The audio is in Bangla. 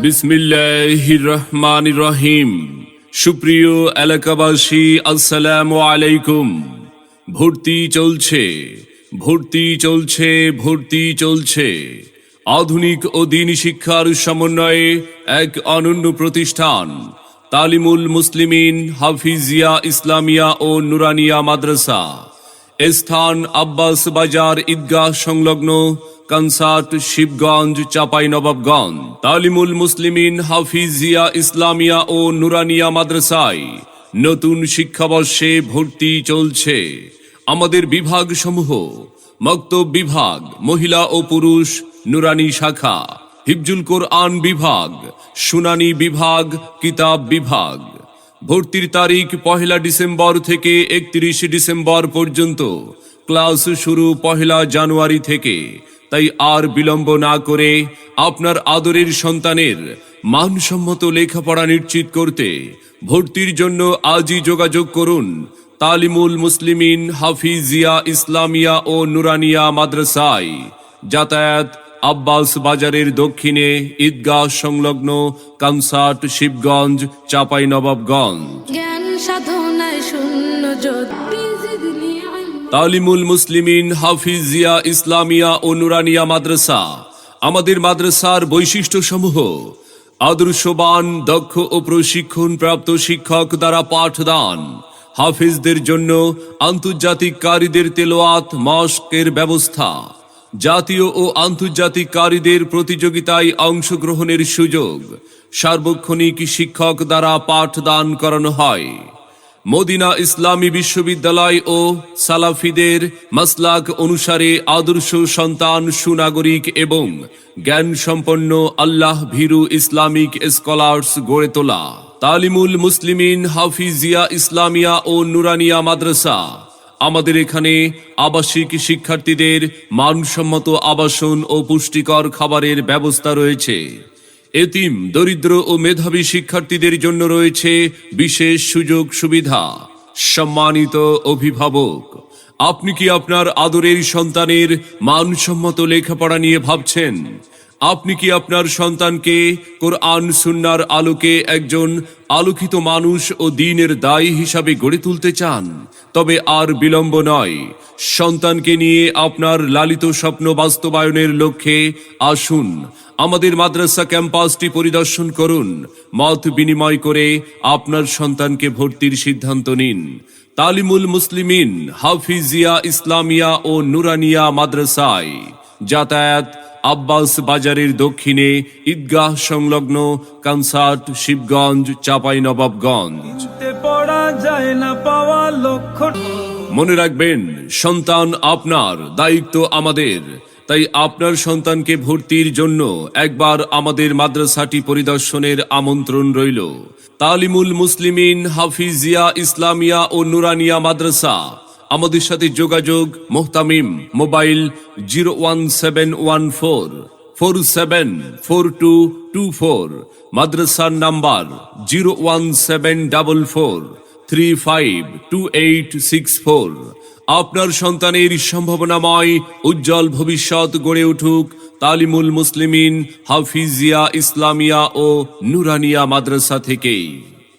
বিসমিল্লাহির রহমান রহিম সুপ্রিয় এলাকাবাসী, আসসালাম আলাইকুম। ভর্তি চলছে ভর্তি চলছে ভর্তি চলছে। আধুনিক ও দিন শিক্ষার সমন্বয়ে এক অনন্য প্রতিষ্ঠান, তালিমুল মুসলিমিন হাফিজিয়া ইসলামিয়া ও নুরানিয়া মাদ্রাসা। স্থান আব্বাস বাজার ঈদগাহ সংলগ্ন কনসার্ট শিবগঞ্জ, চাপাই নবাবগঞ্জ। তালিমুল মুসলিমিন হাফিজিয়া ইসলামিয়া ও নুরানিয়া মাদ্রাসায় নতুন শিক্ষাবর্ষে ভর্তি চলছে। আমাদের বিভাগ সমূহ মক্তব বিভাগ, মহিলা ও পুরুষ, নুরানি শাখা, হিফজুল কোরআন বিভাগ শুনানি বিভাগ, কিতাব বিভাগ। ভর্তির তারিখ পহেলা ডিসেম্বর থেকে একত্রিশ ডিসেম্বর পর্যন্ত। ক্লাস শুরু পহেলা জানুয়ারি থেকে। তাই আর বিলম্ব না করে আপনার আদরের সন্তানের মানসম্মত লেখাপড়া নিশ্চিত করতে ভর্তির জন্য আজই যোগাযোগ করুন। তালিমুল মুসলিমিন হাফিজিয়া ইসলামিয়া ও নুরানিয়া মাদ্রাসায়। যাতায়াত আব্বাস বাজারের দক্ষিণে ঈদগাহ সংলগ্ন কনসার্ট শিবগঞ্জ চাপাই নবাবগঞ্জ। তালিমুল মুসলিমিন হাফিজিয়া ইসলামিয়া ও নুরানিয়া মাদ্রাসা আমাদের মাদ্রাসার বৈশিষ্ট্য সমূহ আদর্শবান দক্ষ ও প্রশিক্ষণ প্রাপ্ত শিক্ষক দ্বারা পাঠদান হাফিজদের জন্য আন্তর্জাতিক কারীদের তেলোয়াত মস্কের ব্যবস্থা। জাতীয় ও আন্তর্জাতিক কারীদের প্রতিযোগিতায় অংশগ্রহণের সুযোগ। সার্বক্ষণিক শিক্ষক দ্বারা পাঠদান করানো হয়। মদিনা ইসলামী বিশ্ববিদ্যালয় ও সালাফিদের মাসলাক অনুসারে আদর্শ সন্তান, সুনাগরিক এবং জ্ঞান সম্পন্ন আল্লাহ ভীরু ইসলামিক স্কলার্স গড়ে তোলা। তালিমুল মুসলিমিন হাফিজিয়া ইসলামিয়া ও নুরানিয়া মাদ্রাসা। আমাদের এখানে আবাসিক শিক্ষার্থীদের মানসম্মত আবাসন ও পুষ্টিকর খাবারের ব্যবস্থা রয়েছে। এতিম, দরিদ্র ও মেধাবী শিক্ষার্থীদের জন্য রয়েছে বিশেষ সুযোগ সুবিধা। সম্মানিত অভিভাবক, আপনি কি আপনার আদরের সন্তানের মানসম্মত লেখাপড়া নিয়ে ভাবছেন? আপনি কি আপনার সন্তানকে কোরআন, সুন্নার আলোকে একজন আলোকিত মানুষ ও দিনের দায়ী হিসাবে গড়ে তুলতে চান? তবে আর বিলম্ব নয়। সন্তানকে নিয়ে আপনার লালিত স্বপ্ন বাস্তবায়নের লক্ষ্যে আসুন। আমাদের মাদ্রাসা ক্যাম্পাসটি পরিদর্শন করুন। মত বিনিময় করে আপনার সন্তানকে ভর্তির সিদ্ধান্ত নিন। তালিমুল মুসলিমিন হাফিজিয়া ইসলামিয়া ও নুরানিয়া মাদ্রাসায় যাতায়াত আব্বাস বাজারের দক্ষিণে ঈদগাহ সংলগ্ন কনসার্ট শিবগঞ্জ চাপাই নবাবগঞ্জ যায় না পাওয়া লক্ষ্য মনে রাখবেন সন্তান আপনার দায়িত্ব আমাদের। তাই আপনার সন্তানকে ভর্তির জন্য একবার আমাদের মাদ্রাসাটি পরিদর্শনের আমন্ত্রণ রইল। তালিমুল মুসলিমিন হাফিজিয়া ইসলামিয়া ও নুরানিয়া মাদ্রাসা। আমাদের সাথে যোগাযোগ মোহতামিম, mobile zero one seven one four four seven four two two four, মাদ্রাসার number zero one seven double four, three five two eight six four. আপনার সন্তানের সম্ভাবনাময় উজ্জ্বল ভবিষ্যৎ গড়ে উঠুক তালিমুল মুসলিমিন হাফিজিয়া ইসলামিয়া ও নুরানিয়া মাদ্রাসা থেকেই।